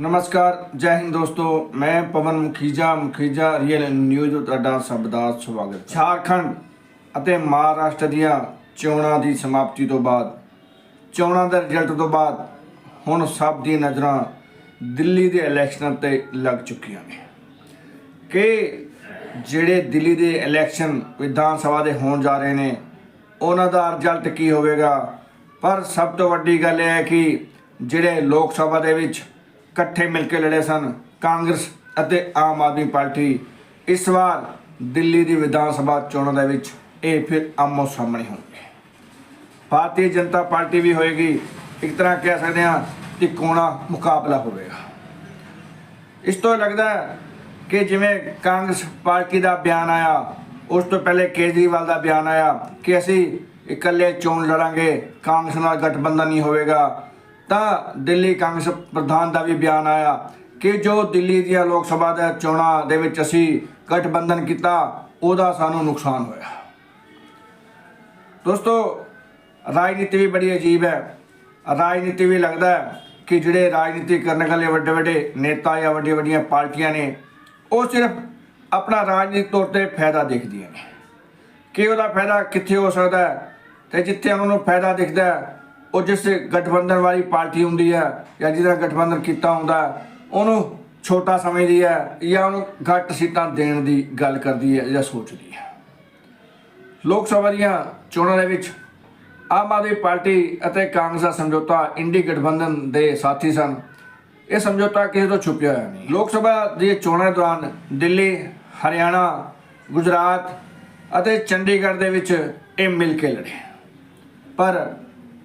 ਨਮਸਕਾਰ, ਜੈ ਹਿੰਦ ਦੋਸਤੋ। ਮੈਂ ਪਵਨ ਮੁਖੀਜਾ ਮੁਖੀਜਾ ਰੀਅਲ ਨਿਊਜ਼ ਤੁਹਾਡਾ ਸਭ ਦਾ ਸਵਾਗਤ ਝਾਰਖੰਡ ਅਤੇ ਮਹਾਰਾਸ਼ਟਰ ਦੀਆਂ ਚੋਣਾਂ ਦੀ ਸਮਾਪਤੀ ਤੋਂ ਬਾਅਦ, ਚੋਣਾਂ ਦੇ ਰਿਜ਼ਲਟ ਤੋਂ ਬਾਅਦ, ਹੁਣ ਸਭ ਦੀ ਨਜ਼ਰਾਂ ਦਿੱਲੀ ਦੇ ਇਲੈਕਸ਼ਨਾਂ ਤੇ ਲੱਗ ਚੁੱਕੀਆਂ ਨੇ। ਕਿ ਜਿਹੜੇ ਦਿੱਲੀ ਦੇ ਇਲੈਕਸ਼ਨ ਵਿਧਾਨ ਸਭਾ ਦੇ ਹੋਣ ਜਾ ਰਹੇ ਨੇ, ਉਹਨਾਂ ਦਾ ਰਿਜ਼ਲਟ ਕੀ ਹੋਵੇਗਾ? ਪਰ ਸਭ ਤੋਂ ਵੱਡੀ ਗੱਲ ਇਹ ਹੈ ਕਿ ਜਿਹੜੇ ਲੋਕ ਸਭਾ ਦੇ ਵਿੱਚ ਇਕੱਠੇ ਮਿਲ ਕੇ ਲੜੇ ਸਨ। ਕਾਂਗਰਸ ਅਤੇ ਆਮ ਆਦਮੀ ਪਾਰਟੀ ਇਸ ਵਾਰ ਦਿੱਲੀ ਦੀ ਵਿਧਾਨ ਸਭਾ ਚੋਣਾਂ ਦੇ ਵਿੱਚ ਇਹ ਫਿਰ ਆਮੋ ਸਾਹਮਣੇ ਹੋਣਗੇ। ਭਾਰਤੀ ਜਨਤਾ ਪਾਰਟੀ ਵੀ ਹੋਏਗੀ। ਇੱਕ ਤਰ੍ਹਾਂ ਕਹਿ ਸਕਦੇ ਹਾਂ ਕਿ ਕੋਣਾ ਮੁਕਾਬਲਾ ਹੋਵੇਗਾ। ਇਸ ਤੋਂ ਲੱਗਦਾ ਕਿ ਜਿਵੇਂ ਕਾਂਗਰਸ ਪਾਰਟੀ ਦਾ ਬਿਆਨ ਆਇਆ, ਉਸ ਤੋਂ ਪਹਿਲੇ ਕੇਜਰੀਵਾਲ ਦਾ ਬਿਆਨ ਆਇਆ ਕਿ ਅਸੀਂ ਇਕੱਲੇ ਚੋਣ ਲੜਾਂਗੇ, ਕਾਂਗਰਸ ਨਾਲ ਗਠਬੰਧਨ ਨਹੀਂ ਹੋਵੇਗਾ। ਤਾਂ ਦਿੱਲੀ ਕਾਂਗਰਸ ਪ੍ਰਧਾਨ ਦਾ ਵੀ ਬਿਆਨ ਆਇਆ ਕਿ ਜੋ ਦਿੱਲੀ ਦੀਆਂ ਲੋਕ ਸਭਾ ਦੇ ਚੋਣਾਂ ਦੇ ਵਿੱਚ ਅਸੀਂ ਗਠਬੰਧਨ ਕੀਤਾ, ਉਹਦਾ ਸਾਨੂੰ ਨੁਕਸਾਨ ਹੋਇਆ। ਦੋਸਤੋ, ਰਾਜਨੀਤੀ ਵੀ ਬੜੀ ਅਜੀਬ ਹੈ। ਰਾਜਨੀਤੀ ਵੀ ਲੱਗਦਾ ਹੈ ਕਿ ਜਿਹੜੇ ਰਾਜਨੀਤੀ ਕਰਨ ਵਾਲੇ ਵੱਡੇ ਵੱਡੇ ਨੇਤਾ ਜਾਂ ਵੱਡੀਆਂ ਵੱਡੀਆਂ ਪਾਰਟੀਆਂ ਨੇ, ਉਹ ਸਿਰਫ ਆਪਣਾ ਰਾਜਨੀਤਿਕ ਤੌਰ ਤੇ ਫਾਇਦਾ ਦੇਖਦੀਆਂ ਨੇ। ਕਿ ਉਹਦਾ ਫਾਇਦਾ ਕਿੱਥੇ ਹੋ ਸਕਦਾ ਹੈ ਤੇ ਜਿੱਥੇ ਉਹਨਾਂ ਨੂੰ ਫਾਇਦਾ ਦਿਖਦਾ ਹੈ ਉਹ ਜਿਸ ਗਠਬੰਧਨ ਵਾਲੀ ਪਾਰਟੀ ਹੁੰਦੀ ਹੈ ਜਾਂ ਜਿਹਦਾ ਗਠਬੰਧਨ ਕੀਤਾ ਹੁੰਦਾ, ਉਹਨੂੰ ਛੋਟਾ ਸਮਝਦੀ ਹੈ ਜਾਂ ਉਹਨੂੰ ਘੱਟ ਸੀਟਾਂ ਦੇਣ ਦੀ ਗੱਲ ਕਰਦੀ ਹੈ ਜਾਂ ਸੋਚਦੀ ਹੈ। ਲੋਕ ਸਭਾ ਦੀਆਂ ਚੋਣਾਂ ਦੇ ਵਿੱਚ ਆਮ ਆਦਮੀ ਪਾਰਟੀ ਅਤੇ ਕਾਂਗਰਸ ਦਾ ਸਮਝੌਤਾ ਇੰਡੀ ਗਠਬੰਧਨ ਦੇ ਸਾਥੀ ਸਨ। ਇਹ ਸਮਝੌਤਾ ਕਿਸੇ ਤੋਂ ਛੁਪਿਆ ਹੋਇਆ ਨਹੀਂ। ਲੋਕ ਸਭਾ ਦੀਆਂ ਚੋਣਾਂ ਦੌਰਾਨ ਦਿੱਲੀ, ਹਰਿਆਣਾ, ਗੁਜਰਾਤ ਅਤੇ ਚੰਡੀਗੜ੍ਹ ਦੇ ਵਿੱਚ ਇਹ ਮਿਲ ਕੇ ਲੜੇ। ਪਰ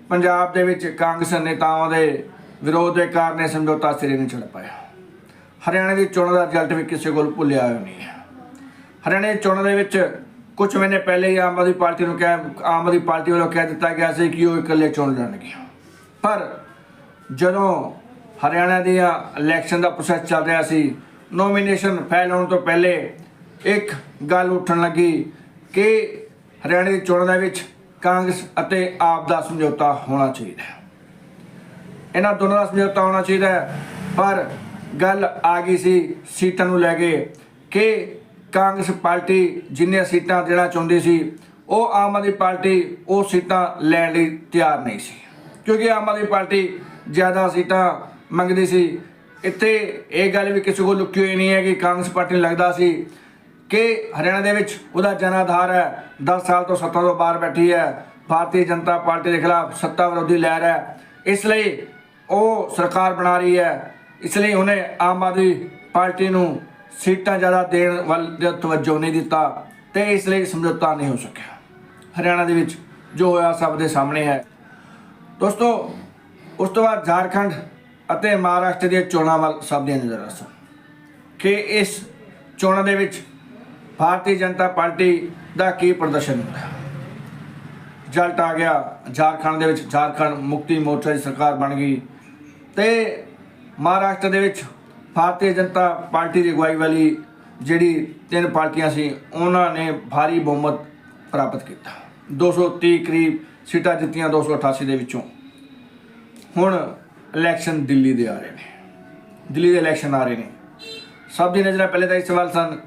ਪੰਜਾਬ ਦੇ ਵਿੱਚ ਕਾਂਗਰਸ ਨੇਤਾਵਾਂ ਦੇ ਵਿਰੋਧ ਦੇ ਕਾਰਨ ਇਹ ਸਮਝੌਤਾ ਸਿਰੇ ਨਹੀਂ ਚੜ ਪਾਇਆ। ਹਰਿਆਣਾ ਦੀ ਚੋਣਾਂ ਦਾ ਰਿਜ਼ਲਟ ਵੀ ਕਿਸੇ ਕੋਲ ਭੁੱਲਿਆ ਹੋਇਆ ਨਹੀਂ ਹੈ। ਹਰਿਆਣਾ ਦੀ ਚੋਣਾਂ ਦੇ ਵਿੱਚ ਕੁਝ ਮਹੀਨੇ ਪਹਿਲੇ ਹੀ ਆਮ ਆਦਮੀ ਪਾਰਟੀ ਨੂੰ ਕਹਿ, ਆਮ ਆਦਮੀ ਪਾਰਟੀ ਵੱਲੋਂ ਕਹਿ ਦਿੱਤਾ ਗਿਆ ਸੀ ਕਿ ਉਹ ਇਕੱਲੇ ਚੋਣ ਲੜਨਗੇ ਪਰ ਜਦੋਂ ਹਰਿਆਣਾ ਦੀ ਇਲੈਕਸ਼ਨ ਦਾ ਪ੍ਰੋਸੈਸ ਚੱਲ ਰਿਹਾ ਸੀ ਨੋਮੀਨੇਸ਼ਨ ਫਾਈਲ ਹੋਣ ਤੋਂ ਪਹਿਲੇ ਇੱਕ ਗੱਲ ਉੱਠਣ ਲੱਗੀ ਕਿ ਹਰਿਆਣਾ ਦੀ ਚੋਣਾਂ ਦੇ ਵਿੱਚ ਕਾਂਗਰਸ ਅਤੇ ਆਪ ਦਾ ਸਮਝੌਤਾ ਹੋਣਾ ਚਾਹੀਦਾ ਹੈ। ਇਹਨਾਂ ਦੋਨਾਂ ਦਾ ਸਮਝੌਤਾ ਹੋਣਾ ਚਾਹੀਦਾ ਹੈ, ਪਰ ਗੱਲ ਆ ਗਈ ਸੀ ਸੀਟਾਂ ਨੂੰ ਲੈ ਕੇ ਕਿ ਕਾਂਗਰਸ ਪਾਰਟੀ ਜਿੰਨੀਆਂ ਸੀਟਾਂ ਦੇਣਾ ਚਾਹੁੰਦੀ ਸੀ, ਉਹ ਆਮ ਆਦਮੀ ਪਾਰਟੀ ਉਹ ਸੀਟਾਂ ਲੈਣ ਲਈ ਤਿਆਰ ਨਹੀਂ ਸੀ। ਕਿਉਂਕਿ ਆਮ ਆਦਮੀ ਪਾਰਟੀ ਜ਼ਿਆਦਾ ਸੀਟਾਂ ਮੰਗਦੀ ਸੀ। ਇੱਥੇ ਇਹ ਗੱਲ ਵੀ ਕਿਸੇ ਕੋਲ ਲੁਕੀ ਹੋਈ ਨਹੀਂ ਹੈ ਕਿ ਕਾਂਗਰਸ ਪਾਰਟੀ ਨੂੰ ਲੱਗਦਾ ਸੀ ਕਿ ਹਰਿਆਣਾ ਦੇ ਵਿੱਚ ਉਹਦਾ ਜਨਾਧਾਰ ਹੈ 10 ਸਾਲ ਤੋਂ ਸੱਤਾ ਤੋਂ ਬਾਹਰ ਬੈਠੀ ਹੈ, ਭਾਰਤੀ ਜਨਤਾ ਪਾਰਟੀ ਦੇ ਖਿਲਾਫ ਸੱਤਾ ਵਿਰੋਧੀ ਲਹਿਰ ਹੈ। ਇਸ ਲਈ ਉਹ ਸਰਕਾਰ ਬਣਾ ਰਹੀ ਹੈ। ਇਸ ਲਈ ਉਹਨੇ ਆਮ ਆਦਮੀ ਪਾਰਟੀ ਨੂੰ ਸੀਟਾਂ ਜ਼ਿਆਦਾ ਦੇਣ ਵੱਲ ਤਵੱਜੋ ਨਹੀਂ ਦਿੱਤਾ ਤੇ ਇਸ ਲਈ ਸਮਝੌਤਾ ਨਹੀਂ ਹੋ ਸਕਿਆ। ਹਰਿਆਣਾ ਦੇ ਵਿੱਚ ਜੋ ਹੋਇਆ ਸਭ ਦੇ ਸਾਹਮਣੇ ਹੈ। ਦੋਸਤੋ, ਉਸ ਤੋਂ ਬਾਅਦ ਝਾਰਖੰਡ ਅਤੇ ਮਹਾਰਾਸ਼ਟਰ ਦੀਆਂ ਚੋਣਾਂ ਵੱਲ ਸਭ ਦੀਆਂ ਨਜ਼ਰਾਂ ਸਨ। ਕਿ ਇਸ ਚੋਣਾਂ ਦੇ ਵਿੱਚ ਭਾਰਤੀ ਜਨਤਾ ਪਾਰਟੀ ਦਾ ਕੀ ਪ੍ਰਦਰਸ਼ਨ? ਹੁੰਦਾ ਹੈ ਆ ਗਿਆ ਝਾਰਖੰਡ ਦੇ ਵਿੱਚ, ਝਾਰਖੰਡ ਮੁਕਤੀ ਮੋਰਚਾ ਦੀ ਸਰਕਾਰ ਬਣ ਗਈ ਤੇ ਮਹਾਰਾਸ਼ਟਰ ਦੇ ਵਿੱਚ ਭਾਰਤੀ ਜਨਤਾ ਪਾਰਟੀ ਦੀ ਅਗਵਾਈ ਵਾਲੀ ਜਿਹੜੀ ਤਿੰਨ ਪਾਰਟੀਆਂ ਸੀ, ਉਹਨਾਂ ਨੇ ਭਾਰੀ ਬਹੁਮਤ ਪ੍ਰਾਪਤ ਕੀਤਾ। 230 ਕਰੀਬ ਸੀਟਾਂ ਜਿੱਤੀਆਂ 288 ਦੇ ਵਿੱਚੋਂ। ਹੁਣ ਇਲੈਕਸ਼ਨ ਦਿੱਲੀ ਦੇ ਆ ਰਹੇ ਨੇ। ਦਿੱਲੀ ਦੇ ਇਲੈਕਸ਼ਨ ਆ ਰਹੇ ਨੇ। ਸਭ ਦੀ ਨਜ਼ਰਾਂ ਪਹਿਲੇ ਤਾਂ ਇਸ ਸਵਾਲ ਸਨ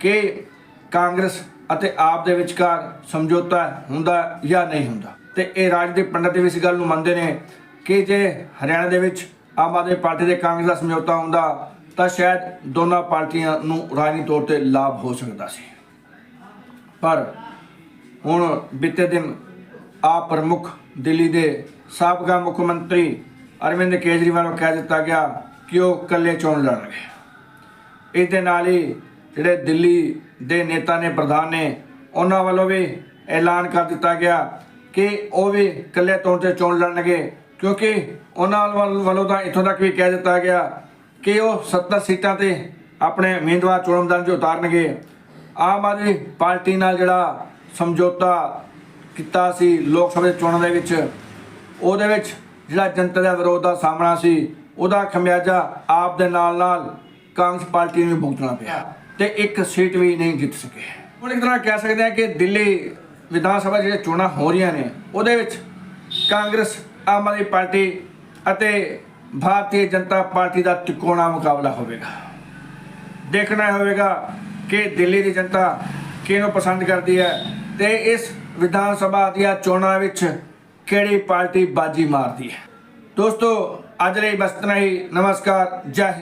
ਕਿ ਕਾਂਗਰਸ ਅਤੇ ਆਪ ਦੇ ਵਿਚਕਾਰ ਸਮਝੌਤਾ ਹੁੰਦਾ ਜਾਂ ਨਹੀਂ ਹੁੰਦਾ? ਤੇ ਇਹ ਰਾਜ ਦੇ ਪੰਡਤ ਵੀ ਇਸ ਗੱਲ ਨੂੰ ਮੰਨਦੇ ਨੇ ਕਿ ਜੇ ਹਰਿਆਣਾ ਦੇ ਵਿੱਚ ਆਮ ਆਦਮੀ ਪਾਰਟੀ ਦੇ ਕਾਂਗਰਸ ਦਾ ਸਮਝੌਤਾ ਹੁੰਦਾ, ਤਾਂ ਸ਼ਾਇਦ ਦੋਨਾਂ ਪਾਰਟੀਆਂ ਨੂੰ ਰਾਜਨੀਤਿਕ ਤੌਰ ਤੇ ਲਾਭ ਹੋ ਸਕਦਾ ਸੀ। ਪਰ ਹੁਣ ਬੀਤੇ ਦਿਨ ਆਪ ਪ੍ਰਮੁੱਖ ਦਿੱਲੀ ਦੇ ਸਾਬਕਾ ਮੁੱਖ ਮੰਤਰੀ ਅਰਵਿੰਦ ਕੇਜਰੀਵਾਲ ਨੂੰ ਕਹਿ ਦਿੱਤਾ ਗਿਆ ਕਿ ਉਹ ਇਕੱਲੇ ਚੋਣ ਲੜਨਗੇ। ਇਸ ਦੇ ਨਾਲ ਹੀ ਜਿਹੜੇ ਦਿੱਲੀ ਦੇ ਨੇਤਾ ਨੇ, ਪ੍ਰਧਾਨ ਨੇ, ਉਹਨਾਂ ਵੱਲੋਂ ਵੀ ਐਲਾਨ ਕਰ ਦਿੱਤਾ ਗਿਆ ਕਿ ਉਹ ਵੀ ਇਕੱਲੇ ਤੌਰ ਤੇ ਚੋਣ ਲੜਨਗੇ। ਕਿਉਂਕਿ ਉਹਨਾਂ ਵੱਲ- ਵੱਲੋਂ ਤਾਂ ਇੱਥੋਂ ਤੱਕ ਵੀ ਕਹਿ ਦਿੱਤਾ ਗਿਆ ਕਿ ਉਹ 70 ਸੀਟਾਂ ਤੇ ਆਪਣੇ ਉਮੀਦਵਾਰ ਚੋਣ ਮੈਦਾਨ 'ਚ ਉਤਾਰਨਗੇ। ਆਮ ਆਦਮੀ ਪਾਰਟੀ ਨਾਲ ਜਿਹੜਾ ਸਮਝੌਤਾ ਕੀਤਾ ਸੀ ਲੋਕ ਸਭਾ ਚੋਣਾਂ ਦੇ ਵਿੱਚ, ਉਹਦੇ ਵਿੱਚ ਜਿਹੜਾ ਜਨਤਾ ਦਾ ਵਿਰੋਧ ਦਾ ਸਾਹਮਣਾ ਸੀ, ਉਹਦਾ ਖਮਿਆਜਾ ਆਪ ਦੇ ਨਾਲ ਨਾਲ ਕਾਂਗਰਸ ਪਾਰਟੀ ਨੂੰ ਵੀ ਭੁਗਤਣਾ ਪਿਆ। ਤੇ ਇੱਕ ਸੀਟ ਵੀ ਨਹੀਂ ਜਿੱਤ ਸਕੇ। ਹੁਣ ਇੱਕ ਤਰ੍ਹਾਂ ਕਹਿ ਸਕਦੇ ਹਾਂ ਕਿ ਦਿੱਲੀ ਵਿਧਾਨ ਸਭਾ ਜਿਹੜੇ ਚੋਣਾਂ ਹੋ ਰਹੀਆਂ ਨੇ, ਉਹਦੇ ਵਿੱਚ ਕਾਂਗਰਸ, ਆਮ ਆਦਮੀ ਪਾਰਟੀ ਅਤੇ ਭਾਰਤੀ ਜਨਤਾ ਪਾਰਟੀ ਦਾ ਤਿਕੋਣਾ ਮੁਕਾਬਲਾ ਹੋਵੇਗਾ। ਦੇਖਣਾ ਹੋਵੇਗਾ ਕਿ ਦਿੱਲੀ ਦੀ ਜਨਤਾ ਕਿਹਨੂੰ ਪਸੰਦ ਕਰਦੀ ਹੈ ਤੇ ਇਸ ਵਿਧਾਨ ਸਭਾ ਦੀਆਂ ਚੋਣਾਂ ਵਿੱਚ ਕਿਹੜੀ ਪਾਰਟੀ ਬਾਜੀ ਮਾਰਦੀ ਹੈ। ਦੋਸਤੋ, ਅੱਜ ਲਈ ਬਸ ਇਤਨਾ ਹੀ। ਨਮਸਕਾਰ। ਜੈ ਹਿੰਦ।